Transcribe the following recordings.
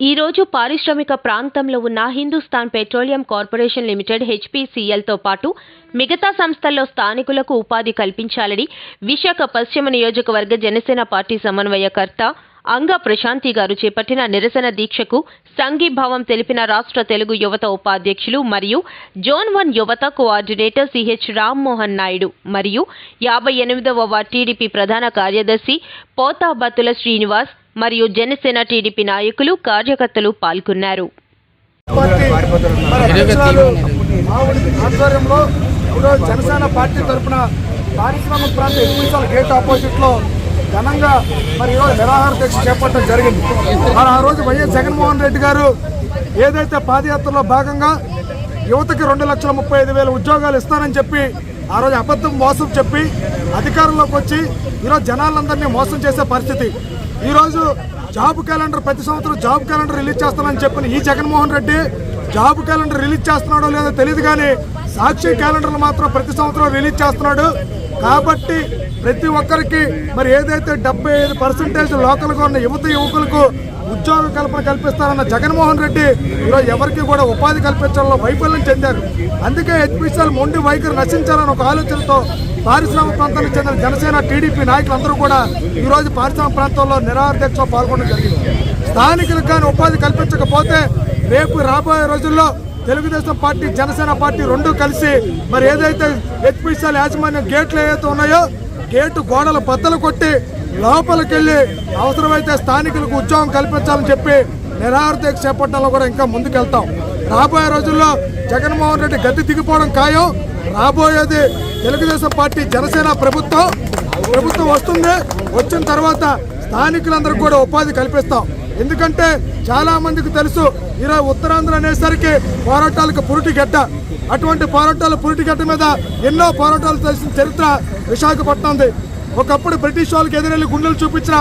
ఈ రోజు పారిశ్రామిక ప్రాంతంలో ఉన్న హిందుస్థాన్ పెట్రోలియం కార్పొరేషన్ లిమిటెడ్ హెచ్పీసీఎల్తో పాటు మిగతా సంస్థల్లో స్థానికులకు ఉపాధి కల్పించాలని విశాఖ పశ్చిమ నియోజకవర్గ జనసేన పార్టీ సమన్వయకర్త అంగ ప్రశాంతి గారు చేపట్టిన నిరసన దీక్షకు సంఘీభావం తెలిపిన రాష్ట్ర తెలుగు యువత ఉపాధ్యక్షులు మరియు జోన్ వన్ యువత కోఆర్డినేటర్ సిహెచ్ రామ్మోహన్ నాయుడు మరియు యాభై ఎనిమిదవ వార్డ్ టీడీపీ ప్రధాన కార్యదర్శి పోతాబత్తుల శ్రీనివాస్ మరియు జనసేన టీడీపీ నాయకులు కార్యకర్తలు పాల్గొన్నారు. జనసేన పార్టీ తరఫున పారిశ్రామిక ప్రాంత ఎగ్జిబిషన్ గేట్ ఆపోజిట్లో ఘనంగా మరి ఈరోజు నిరాహార దీక్ష చేపట్టడం జరిగింది. మరి ఆ రోజు వైఎస్ జగన్మోహన్ రెడ్డి గారు ఏదైతే పాదయాత్రలో భాగంగా యువతకి రెండు లక్షల ముప్పై ఐదు వేల ఉద్యోగాలు ఇస్తానని చెప్పి ఆ రోజు అబద్ధం మోసం చెప్పి అధికారంలోకి వచ్చి ఈరోజు జనాలందరినీ మోసం చేసే పరిస్థితి. ఈరోజు జాబ్ క్యాలెండర్ ప్రతి సంవత్సరం జాబ్ క్యాలెండర్ రిలీజ్ చేస్తానని చెప్పిన ఈ Jaganmohan Reddy job calendar release చేస్తున్నాడో లేదో తెలియదు కానీ సాక్షి క్యాలెండర్లు మాత్రం ప్రతి సంవత్సరం రిలీజ్ చేస్తున్నాడు. కాబట్టి ప్రతి ఒక్కరికి మరి ఏదైతే డెబ్బై ఐదు పర్సెంటేజ్ లోకల్గా ఉన్న యువత యువకులకు ఉద్యోగ కల్పన కల్పిస్తారన్న జగన్మోహన్ రెడ్డి ఈరోజు ఎవరికి కూడా ఉపాధి కల్పించడంలో వైఫల్యం చెందారు. అందుకే హెచ్పిసిఎల్ మొండి వైఖరి నశించాలని ఒక ఆలోచనతో పారిశ్రామిక ప్రాంతానికి చెందిన జనసేన టీడీపీ నాయకులందరూ కూడా ఈరోజు పారిశ్రామిక ప్రాంతంలో నిరాధ్యక్షలో పాల్గొనడం జరిగింది. స్థానికులకు కానీ ఉపాధి కల్పించకపోతే రేపు రాబోయే రోజుల్లో తెలుగుదేశం పార్టీ జనసేన పార్టీ రెండు కలిసి మరి ఏదైతే హెచ్పిసిఎల్ యాజమాన్యం గేట్లు ఏవైతే ఉన్నాయో గేటు గోడలు బద్దలు కొట్టి లోపలికెళ్ళి అవసరమైతే స్థానికులకు ఉద్యోగం కల్పించాలని చెప్పి నిరాహార దీక్ష చేపట్టడంలో కూడా ఇంకా ముందుకెళ్తాం. రాబోయే రోజుల్లో జగన్మోహన్ రెడ్డి గతి దిగిపోవడం ఖాయం. రాబోయేది తెలుగుదేశం పార్టీ జనసేన ప్రభుత్వం. ప్రభుత్వం వస్తుంది వచ్చిన తర్వాత స్థానికులందరికీ కూడా ఉపాధి కల్పిస్తాం. ఎందుకంటే చాలా మందికి తెలుసు ఈరోజు ఉత్తరాంధ్ర అనేసరికి పోరాటాలకు పురిటి గడ్డ. అటువంటి పోరాటాల పురిటి గడ్డ మీద ఎన్నో పోరాటాలు తెలిసిన చరిత్ర విశాఖపట్నంది. ఒకప్పుడు బ్రిటిష్ వాళ్ళకి ఎదురెళ్ళి గుండెలు చూపించిన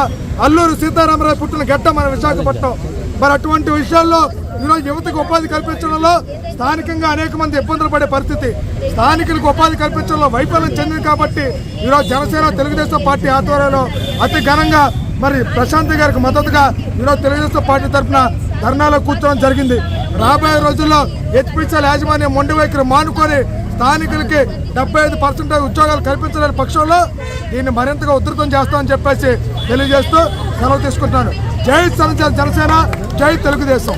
అల్లూరు సీతారామరావు పుట్టిన గడ్డ మన విశాఖపట్నం. మరి అటువంటి విషయాల్లో ఈరోజు యువతకు ఉపాధి కల్పించడంలో స్థానికంగా అనేక మంది ఇబ్బందులు పడే పరిస్థితి. స్థానికులకు ఉపాధి కల్పించడంలో వైఫల్యం చెందింది కాబట్టి ఈరోజు జనసేన తెలుగుదేశం పార్టీ ఆధ్వర్యంలో అతి ఘనంగా మరి ప్రశాంత్ గారికి మద్దతుగా ఈరోజు తెలుగుదేశం పార్టీ తరఫున ధర్నాలో కూర్చోవడం జరిగింది. రాబోయే రోజుల్లో హెచ్పిసిఎల్ యాజమాన్యం మొండి వైఖరి మానుకొని స్థానికులకి డెబ్బై ఐదు పర్సెంటేజ్ ఉద్యోగాలు కల్పించలేని పక్షంలో దీన్ని మరింతగా ఉధృతం చేస్తామని చెప్పేసి తెలియజేస్తూ సెలవు తీసుకుంటున్నాను. జై జనసేన జనసేన జై తెలుగుదేశం.